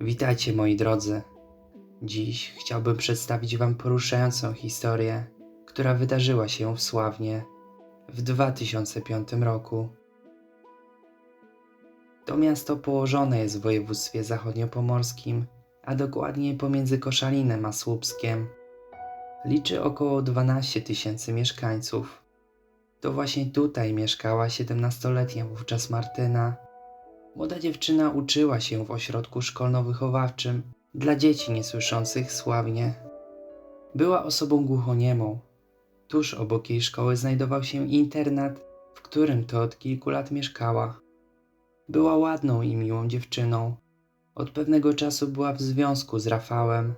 Witajcie moi drodzy. Dziś chciałbym przedstawić Wam poruszającą historię, która wydarzyła się w Sławnie w 2005 roku. To miasto położone jest w województwie zachodniopomorskim, a dokładnie pomiędzy Koszalinem a Słupskiem. Liczy około 12 tysięcy mieszkańców. To właśnie tutaj mieszkała 17-letnia wówczas Martyna. Młoda dziewczyna uczyła się w ośrodku szkolno-wychowawczym dla dzieci niesłyszących sławnie. Była osobą głuchoniemą. Tuż obok jej szkoły znajdował się internat, w którym to od kilku lat mieszkała. Była ładną i miłą dziewczyną. Od pewnego czasu była w związku z Rafałem.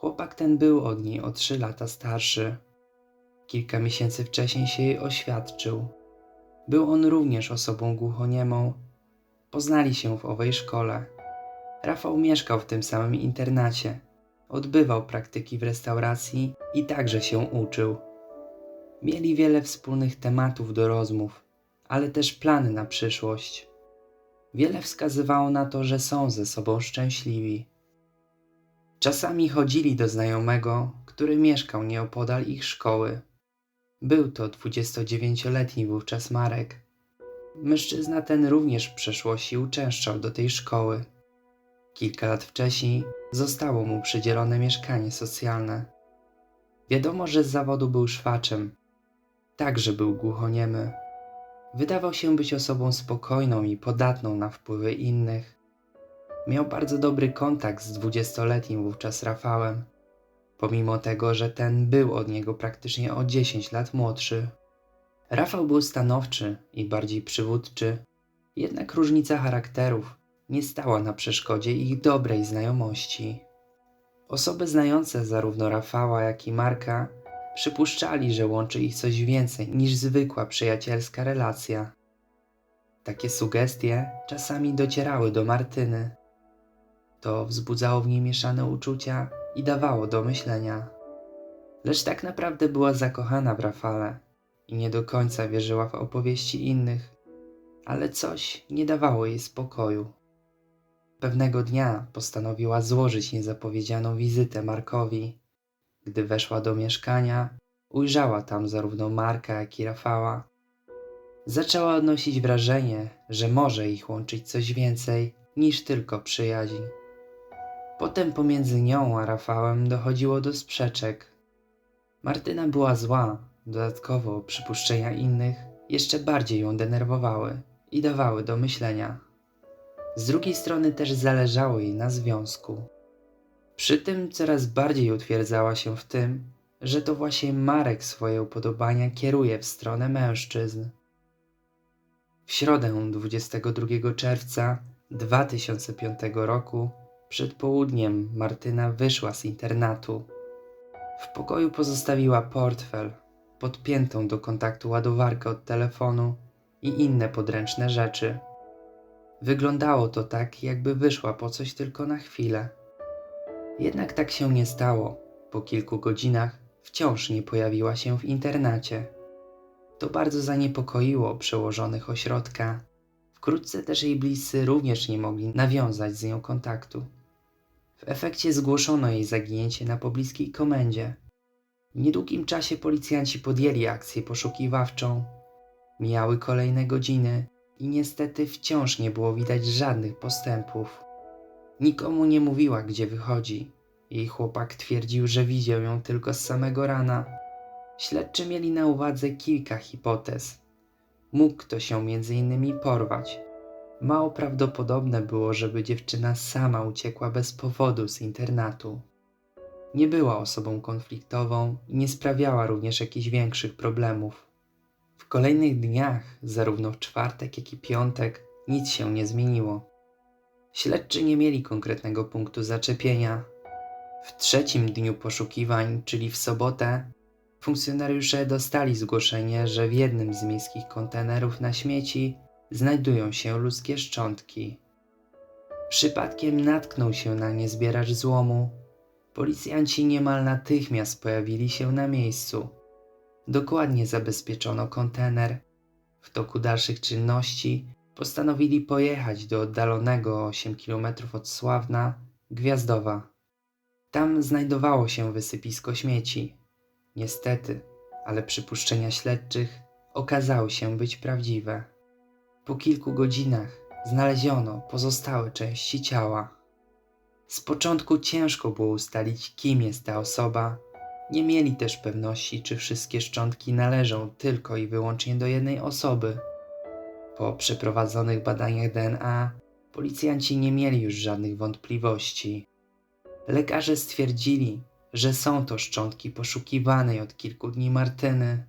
Chłopak ten był od niej o trzy lata starszy. Kilka miesięcy wcześniej się jej oświadczył. Był on również osobą głuchoniemą. Poznali się w owej szkole. Rafał mieszkał w tym samym internacie. Odbywał praktyki w restauracji i także się uczył. Mieli wiele wspólnych tematów do rozmów, ale też plany na przyszłość. Wiele wskazywało na to, że są ze sobą szczęśliwi. Czasami chodzili do znajomego, który mieszkał nieopodal ich szkoły. Był to 29-letni wówczas Marek. Mężczyzna ten również w przeszłości uczęszczał do tej szkoły. Kilka lat wcześniej zostało mu przydzielone mieszkanie socjalne. Wiadomo, że z zawodu był szwaczem. Także był głuchoniemy. Wydawał się być osobą spokojną i podatną na wpływy innych. Miał bardzo dobry kontakt z dwudziestoletnim wówczas Rafałem, pomimo tego, że ten był od niego praktycznie o 10 lat młodszy. Rafał był stanowczy i bardziej przywódczy, jednak różnica charakterów nie stała na przeszkodzie ich dobrej znajomości. Osoby znające zarówno Rafała, jak i Marka przypuszczali, że łączy ich coś więcej niż zwykła przyjacielska relacja. Takie sugestie czasami docierały do Martyny. To wzbudzało w niej mieszane uczucia i dawało do myślenia. Lecz tak naprawdę była zakochana w Rafale i nie do końca wierzyła w opowieści innych, ale coś nie dawało jej spokoju. Pewnego dnia postanowiła złożyć niezapowiedzianą wizytę Markowi. Gdy weszła do mieszkania, ujrzała tam zarówno Marka, jak i Rafała. Zaczęła odnosić wrażenie, że może ich łączyć coś więcej niż tylko przyjaźń. Potem pomiędzy nią a Rafałem dochodziło do sprzeczek. Martyna była zła, dodatkowo przypuszczenia innych jeszcze bardziej ją denerwowały i dawały do myślenia. Z drugiej strony też zależało jej na związku. Przy tym coraz bardziej utwierdzała się w tym, że to właśnie Marek swoje upodobania kieruje w stronę mężczyzn. W środę 22 czerwca 2005 roku przed południem Martyna wyszła z internatu. W pokoju pozostawiła portfel, podpiętą do kontaktu ładowarkę od telefonu i inne podręczne rzeczy. Wyglądało to tak, jakby wyszła po coś tylko na chwilę. Jednak tak się nie stało. Po kilku godzinach wciąż nie pojawiła się w internacie. To bardzo zaniepokoiło przełożonych ośrodka. Wkrótce też jej bliscy również nie mogli nawiązać z nią kontaktu. W efekcie zgłoszono jej zaginięcie na pobliskiej komendzie. W niedługim czasie policjanci podjęli akcję poszukiwawczą. Mijały kolejne godziny i niestety wciąż nie było widać żadnych postępów. Nikomu nie mówiła, gdzie wychodzi. Jej chłopak twierdził, że widział ją tylko z samego rana. Śledczy mieli na uwadze kilka hipotez. Mógł ktoś się między innymi porwać. Mało prawdopodobne było, żeby dziewczyna sama uciekła bez powodu z internatu. Nie była osobą konfliktową i nie sprawiała również jakichś większych problemów. W kolejnych dniach, zarówno w czwartek, jak i piątek, nic się nie zmieniło. Śledczy nie mieli konkretnego punktu zaczepienia. W trzecim dniu poszukiwań, czyli w sobotę, funkcjonariusze dostali zgłoszenie, że w jednym z miejskich kontenerów na śmieci znajdują się ludzkie szczątki. Przypadkiem natknął się na nie zbieracz złomu. Policjanci niemal natychmiast pojawili się na miejscu. Dokładnie zabezpieczono kontener. W toku dalszych czynności postanowili pojechać do oddalonego o 8 km od Sławna Gwiazdowa. Tam znajdowało się wysypisko śmieci. Niestety, ale przypuszczenia śledczych okazały się być prawdziwe. Po kilku godzinach znaleziono pozostałe części ciała. Z początku ciężko było ustalić, kim jest ta osoba. Nie mieli też pewności, czy wszystkie szczątki należą tylko i wyłącznie do jednej osoby. Po przeprowadzonych badaniach DNA, policjanci nie mieli już żadnych wątpliwości. Lekarze stwierdzili, że są to szczątki poszukiwanej od kilku dni Martyny.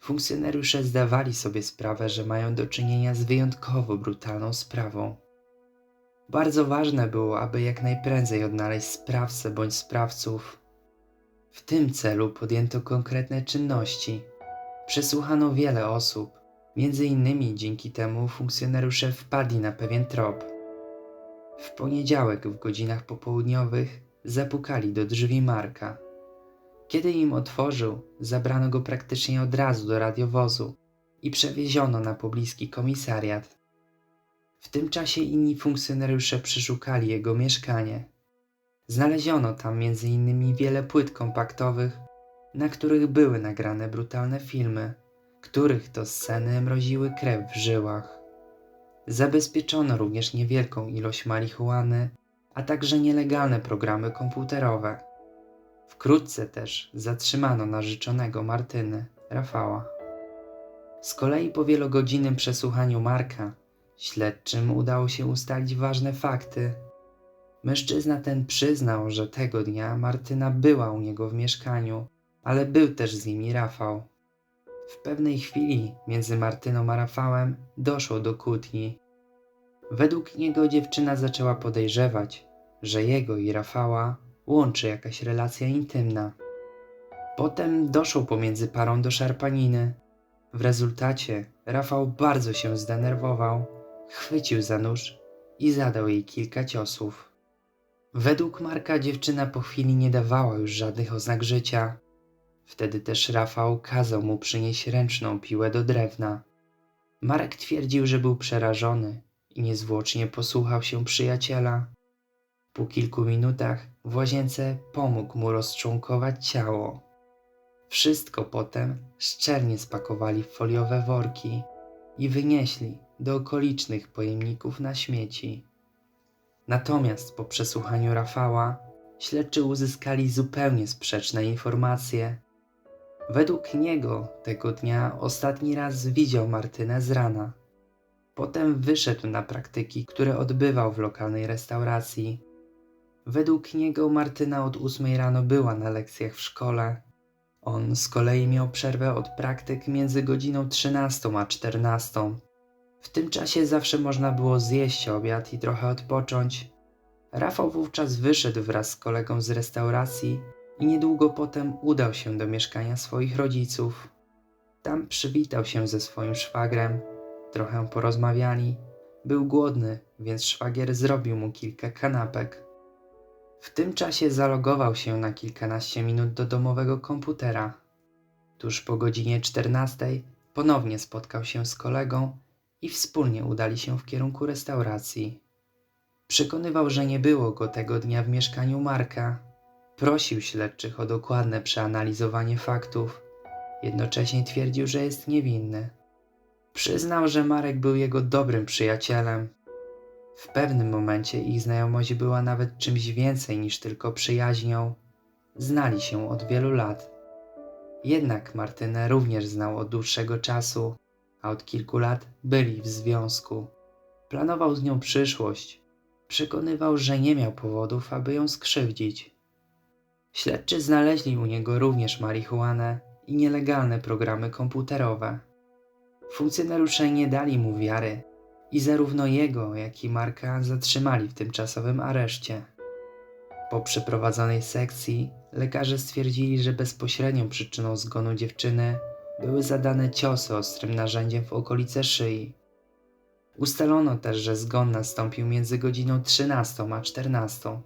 Funkcjonariusze zdawali sobie sprawę, że mają do czynienia z wyjątkowo brutalną sprawą. Bardzo ważne było, aby jak najprędzej odnaleźć sprawcę bądź sprawców. W tym celu podjęto konkretne czynności. Przesłuchano wiele osób, między innymi dzięki temu funkcjonariusze wpadli na pewien trop. W poniedziałek w godzinach popołudniowych zapukali do drzwi Marka. Kiedy im otworzył, zabrano go praktycznie od razu do radiowozu i przewieziono na pobliski komisariat. W tym czasie inni funkcjonariusze przeszukali jego mieszkanie. Znaleziono tam m.in. wiele płyt kompaktowych, na których były nagrane brutalne filmy, których to sceny mroziły krew w żyłach. Zabezpieczono również niewielką ilość marihuany, a także nielegalne programy komputerowe. Wkrótce też zatrzymano narzeczonego Martyny, Rafała. Z kolei po wielogodzinnym przesłuchaniu Marka, śledczym udało się ustalić ważne fakty. Mężczyzna ten przyznał, że tego dnia Martyna była u niego w mieszkaniu, ale był też z nimi Rafał. W pewnej chwili między Martyną a Rafałem doszło do kłótni. Według niego dziewczyna zaczęła podejrzewać, że jego i Rafała łączy jakaś relacja intymna. Potem doszło pomiędzy parą do szarpaniny. W rezultacie Rafał bardzo się zdenerwował, chwycił za nóż i zadał jej kilka ciosów. Według Marka dziewczyna po chwili nie dawała już żadnych oznak życia. Wtedy też Rafał kazał mu przynieść ręczną piłę do drewna. Marek twierdził, że był przerażony i niezwłocznie posłuchał się przyjaciela. Po kilku minutach w łazience pomógł mu rozczłonkować ciało. Wszystko potem szczelnie spakowali w foliowe worki i wynieśli do okolicznych pojemników na śmieci. Natomiast po przesłuchaniu Rafała śledczy uzyskali zupełnie sprzeczne informacje. Według niego tego dnia ostatni raz widział Martynę z rana. Potem wyszedł na praktyki, które odbywał w lokalnej restauracji. Według niego Martyna od ósmej rano była na lekcjach w szkole. On z kolei miał przerwę od praktyk między godziną 13 a 14. W tym czasie zawsze można było zjeść obiad i trochę odpocząć. Rafał wówczas wyszedł wraz z kolegą z restauracji i niedługo potem udał się do mieszkania swoich rodziców. Tam przywitał się ze swoim szwagrem, trochę porozmawiali. Był głodny, więc szwagier zrobił mu kilka kanapek. W tym czasie zalogował się na kilkanaście minut do domowego komputera. Tuż po godzinie 14 ponownie spotkał się z kolegą i wspólnie udali się w kierunku restauracji. Przekonywał, że nie było go tego dnia w mieszkaniu Marka. Prosił śledczych o dokładne przeanalizowanie faktów. Jednocześnie twierdził, że jest niewinny. Przyznał, że Marek był jego dobrym przyjacielem. W pewnym momencie ich znajomość była nawet czymś więcej niż tylko przyjaźnią. Znali się od wielu lat. Jednak Martynę również znał od dłuższego czasu, a od kilku lat byli w związku. Planował z nią przyszłość. Przekonywał, że nie miał powodów, aby ją skrzywdzić. Śledczy znaleźli u niego również marihuanę i nielegalne programy komputerowe. Funkcjonariusze nie dali mu wiary i zarówno jego, jak i Marka zatrzymali w tymczasowym areszcie. Po przeprowadzonej sekcji lekarze stwierdzili, że bezpośrednią przyczyną zgonu dziewczyny były zadane ciosy ostrym narzędziem w okolice szyi. Ustalono też, że zgon nastąpił między godziną 13 a 14.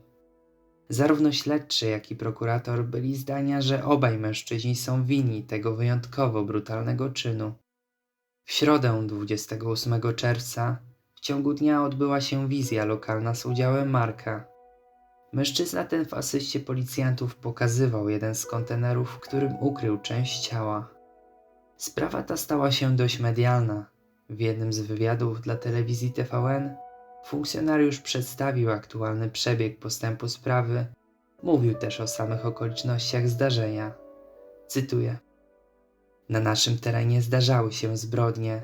Zarówno śledczy, jak i prokurator byli zdania, że obaj mężczyźni są winni tego wyjątkowo brutalnego czynu. W środę 28 czerwca w ciągu dnia odbyła się wizja lokalna z udziałem Marka. Mężczyzna ten w asyście policjantów pokazywał jeden z kontenerów, w którym ukrył część ciała. Sprawa ta stała się dość medialna. W jednym z wywiadów dla telewizji TVN funkcjonariusz przedstawił aktualny przebieg postępu sprawy. Mówił też o samych okolicznościach zdarzenia. Cytuję: Na naszym terenie zdarzały się zbrodnie,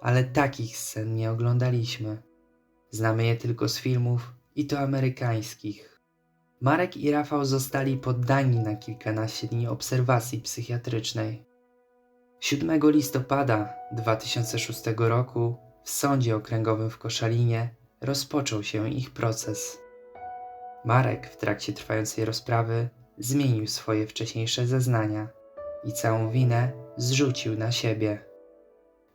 ale takich scen nie oglądaliśmy. Znamy je tylko z filmów i to amerykańskich. Marek i Rafał zostali poddani na kilkanaście dni obserwacji psychiatrycznej. 7 listopada 2006 roku w sądzie okręgowym w Koszalinie rozpoczął się ich proces. Marek w trakcie trwającej rozprawy zmienił swoje wcześniejsze zeznania i całą winę zrzucił na siebie.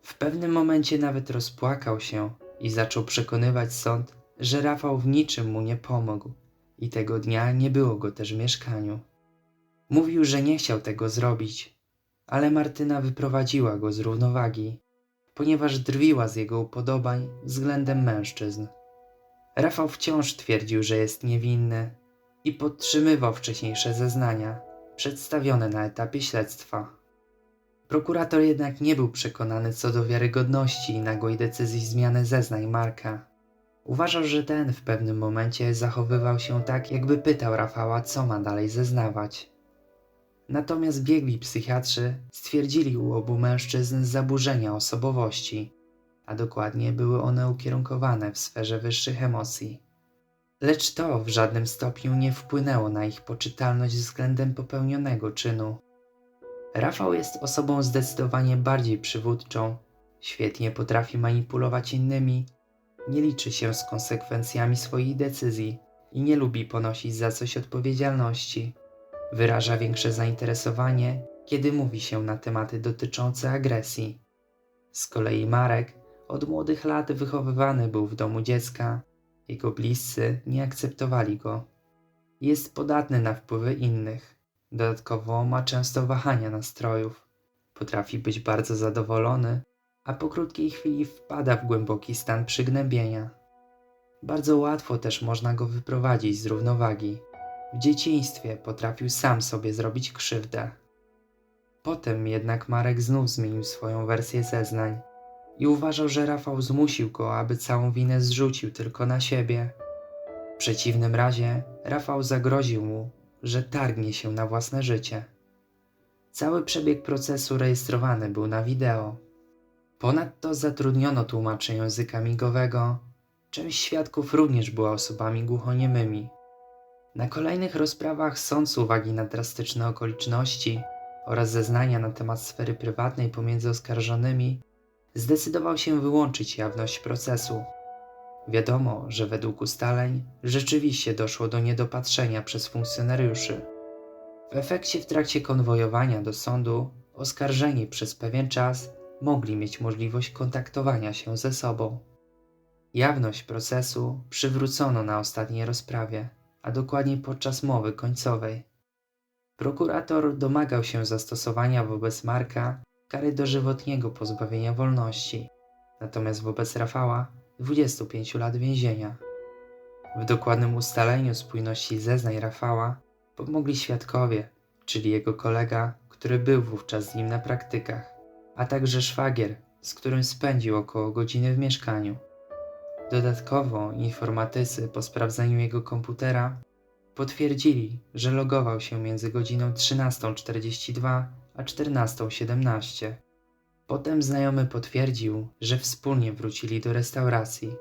W pewnym momencie nawet rozpłakał się i zaczął przekonywać sąd, że Rafał w niczym mu nie pomógł i tego dnia nie było go też w mieszkaniu. Mówił, że nie chciał tego zrobić, ale Martyna wyprowadziła go z równowagi, ponieważ drwiła z jego upodobań względem mężczyzn. Rafał wciąż twierdził, że jest niewinny i podtrzymywał wcześniejsze zeznania przedstawione na etapie śledztwa. Prokurator jednak nie był przekonany co do wiarygodności i nagłej decyzji zmiany zeznań Marka. Uważał, że ten w pewnym momencie zachowywał się tak, jakby pytał Rafała, co ma dalej zeznawać. Natomiast biegli psychiatrzy stwierdzili u obu mężczyzn zaburzenia osobowości, a dokładnie były one ukierunkowane w sferze wyższych emocji. Lecz to w żadnym stopniu nie wpłynęło na ich poczytalność względem popełnionego czynu. Rafał jest osobą zdecydowanie bardziej przywódczą, świetnie potrafi manipulować innymi, nie liczy się z konsekwencjami swoich decyzji i nie lubi ponosić za coś odpowiedzialności. Wyraża większe zainteresowanie, kiedy mówi się na tematy dotyczące agresji. Z kolei Marek od młodych lat wychowywany był w domu dziecka, jego bliscy nie akceptowali go. Jest podatny na wpływy innych. Dodatkowo ma często wahania nastrojów. Potrafi być bardzo zadowolony, a po krótkiej chwili wpada w głęboki stan przygnębienia. Bardzo łatwo też można go wyprowadzić z równowagi. W dzieciństwie potrafił sam sobie zrobić krzywdę. Potem jednak Marek znów zmienił swoją wersję zeznań i uważał, że Rafał zmusił go, aby całą winę zrzucił tylko na siebie. W przeciwnym razie Rafał zagroził mu, że targnie się na własne życie. Cały przebieg procesu rejestrowany był na wideo. Ponadto zatrudniono tłumaczy języka migowego. Część świadków również była osobami głuchoniemymi. Na kolejnych rozprawach sąd z uwagi na drastyczne okoliczności oraz zeznania na temat sfery prywatnej pomiędzy oskarżonymi zdecydował się wyłączyć jawność procesu. Wiadomo, że według ustaleń rzeczywiście doszło do niedopatrzenia przez funkcjonariuszy. W efekcie w trakcie konwojowania do sądu oskarżeni przez pewien czas mogli mieć możliwość kontaktowania się ze sobą. Jawność procesu przywrócono na ostatniej rozprawie, a dokładnie podczas mowy końcowej. Prokurator domagał się zastosowania wobec Marka kary dożywotniego pozbawienia wolności, natomiast wobec Rafała 25 lat więzienia. W dokładnym ustaleniu spójności zeznań Rafała pomogli świadkowie, czyli jego kolega, który był wówczas z nim na praktykach, a także szwagier, z którym spędził około godziny w mieszkaniu. Dodatkowo informatycy po sprawdzeniu jego komputera potwierdzili, że logował się między godziną 13.42 a 14.17. Potem znajomy potwierdził, że wspólnie wrócili do restauracji.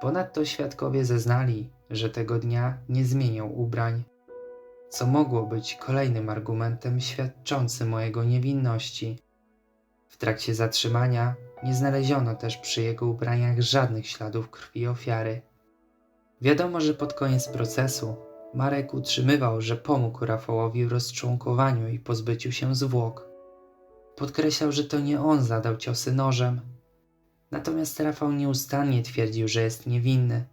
Ponadto świadkowie zeznali, że tego dnia nie zmieniał ubrań, co mogło być kolejnym argumentem świadczącym o jego niewinności. W trakcie zatrzymania nie znaleziono też przy jego ubraniach żadnych śladów krwi ofiary. Wiadomo, że pod koniec procesu Marek utrzymywał, że pomógł Rafałowi w rozczłonkowaniu i pozbyciu się zwłok. Podkreślał, że to nie on zadał ciosy nożem. Natomiast Rafał nieustannie twierdził, że jest niewinny.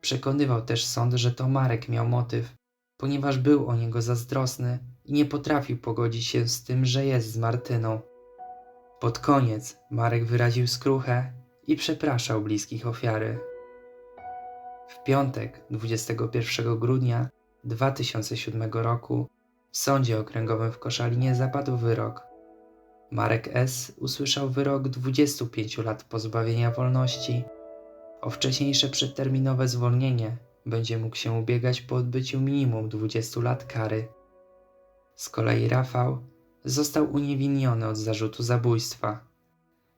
Przekonywał też sąd, że to Marek miał motyw, ponieważ był o niego zazdrosny i nie potrafił pogodzić się z tym, że jest z Martyną. Pod koniec Marek wyraził skruchę i przepraszał bliskich ofiary. W piątek 21 grudnia 2007 roku w sądzie okręgowym w Koszalinie zapadł wyrok. Marek S. usłyszał wyrok 25 lat pozbawienia wolności. O wcześniejsze przedterminowe zwolnienie będzie mógł się ubiegać po odbyciu minimum 20 lat kary. Z kolei Rafał został uniewinniony od zarzutu zabójstwa.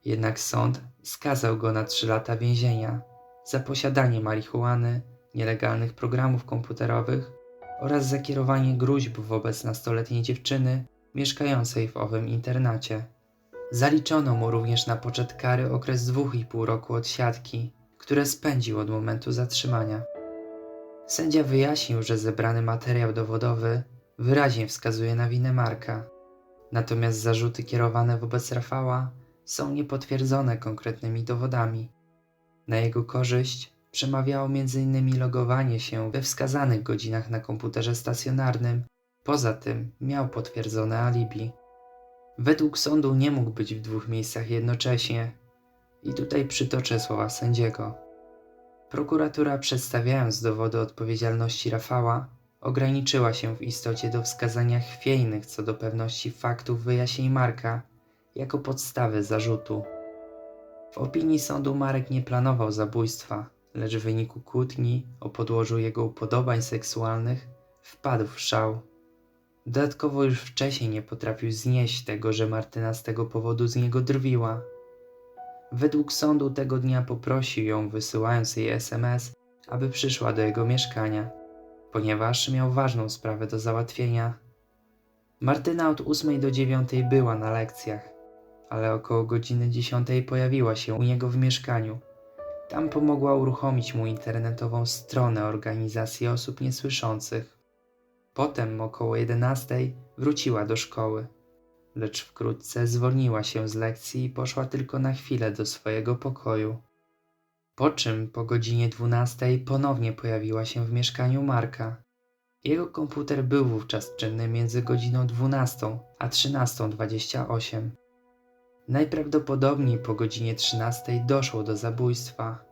Jednak sąd skazał go na 3 lata więzienia za posiadanie marihuany, nielegalnych programów komputerowych oraz za kierowanie gruźb wobec nastoletniej dziewczyny mieszkającej w owym internacie. Zaliczono mu również na poczet kary okres 2,5 roku odsiadki, które spędził od momentu zatrzymania. Sędzia wyjaśnił, że zebrany materiał dowodowy wyraźnie wskazuje na winę Marka, natomiast zarzuty kierowane wobec Rafała są niepotwierdzone konkretnymi dowodami. Na jego korzyść przemawiało m.in. logowanie się we wskazanych godzinach na komputerze stacjonarnym. Poza tym miał potwierdzone alibi. Według sądu nie mógł być w dwóch miejscach jednocześnie. I tutaj przytoczę słowa sędziego. Prokuratura, przedstawiając dowody odpowiedzialności Rafała, ograniczyła się w istocie do wskazania chwiejnych co do pewności faktów wyjaśnień Marka jako podstawy zarzutu. W opinii sądu Marek nie planował zabójstwa, lecz w wyniku kłótni o podłożu jego upodobań seksualnych wpadł w szał. Dodatkowo już wcześniej nie potrafił znieść tego, że Martyna z tego powodu z niego drwiła. Według sądu tego dnia poprosił ją, wysyłając jej SMS, aby przyszła do jego mieszkania, ponieważ miał ważną sprawę do załatwienia. Martyna od 8 do 9 była na lekcjach, ale około godziny 10 pojawiła się u niego w mieszkaniu. Tam pomogła uruchomić mu internetową stronę organizacji osób niesłyszących. Potem około 11 wróciła do szkoły, lecz wkrótce zwolniła się z lekcji i poszła tylko na chwilę do swojego pokoju. Po czym po godzinie 12 ponownie pojawiła się w mieszkaniu Marka. Jego komputer był wówczas czynny między godziną 12 a 13.28. Najprawdopodobniej po godzinie 13 doszło do zabójstwa.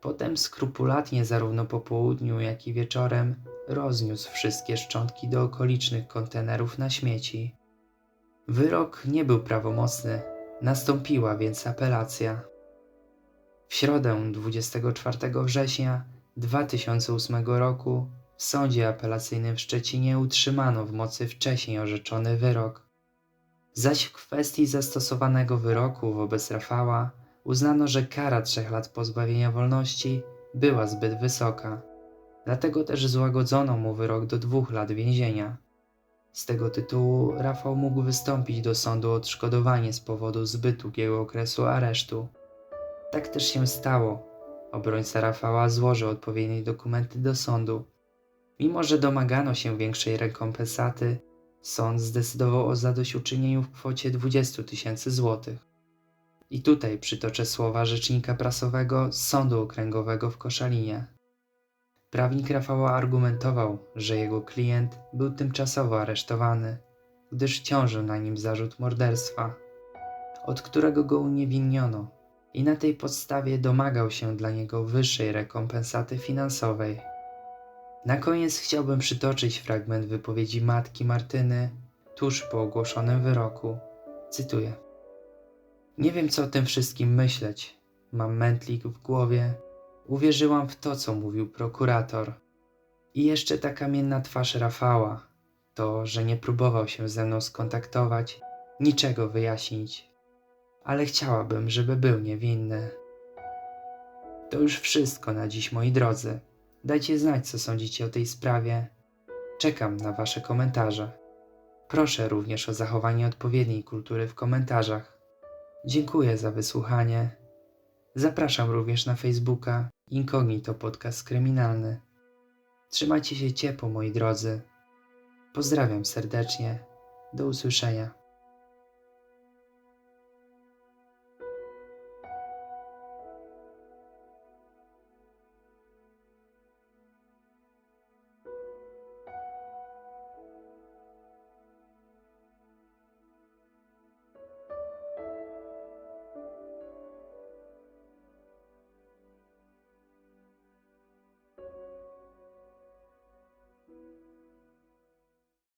Potem skrupulatnie zarówno po południu, jak i wieczorem rozniósł wszystkie szczątki do okolicznych kontenerów na śmieci. Wyrok nie był prawomocny, nastąpiła więc apelacja. W środę 24 września 2008 roku w sądzie apelacyjnym w Szczecinie utrzymano w mocy wcześniej orzeczony wyrok. Zaś w kwestii zastosowanego wyroku wobec Rafała uznano, że kara trzech lat pozbawienia wolności była zbyt wysoka. Dlatego też złagodzono mu wyrok do dwóch lat więzienia. Z tego tytułu Rafał mógł wystąpić do sądu o odszkodowanie z powodu zbyt długiego okresu aresztu. Tak też się stało. Obrońca Rafała złożył odpowiednie dokumenty do sądu. Mimo, że domagano się większej rekompensaty, sąd zdecydował o zadośćuczynieniu w kwocie 20 tysięcy złotych. I tutaj przytoczę słowa rzecznika prasowego Sądu Okręgowego w Koszalinie. Prawnik Rafała argumentował, że jego klient był tymczasowo aresztowany, gdyż ciążył na nim zarzut morderstwa, od którego go uniewinniono i na tej podstawie domagał się dla niego wyższej rekompensaty finansowej. Na koniec chciałbym przytoczyć fragment wypowiedzi matki Martyny tuż po ogłoszonym wyroku. Cytuję. Nie wiem, co o tym wszystkim myśleć. Mam mętlik w głowie. Uwierzyłam w to, co mówił prokurator. I jeszcze ta kamienna twarz Rafała. To, że nie próbował się ze mną skontaktować, niczego wyjaśnić. Ale chciałabym, żeby był niewinny. To już wszystko na dziś, moi drodzy. Dajcie znać, co sądzicie o tej sprawie. Czekam na Wasze komentarze. Proszę również o zachowanie odpowiedniej kultury w komentarzach. Dziękuję za wysłuchanie. Zapraszam również na Facebooka Incognito Podcast Kryminalny. Trzymajcie się ciepło, moi drodzy. Pozdrawiam serdecznie. Do usłyszenia.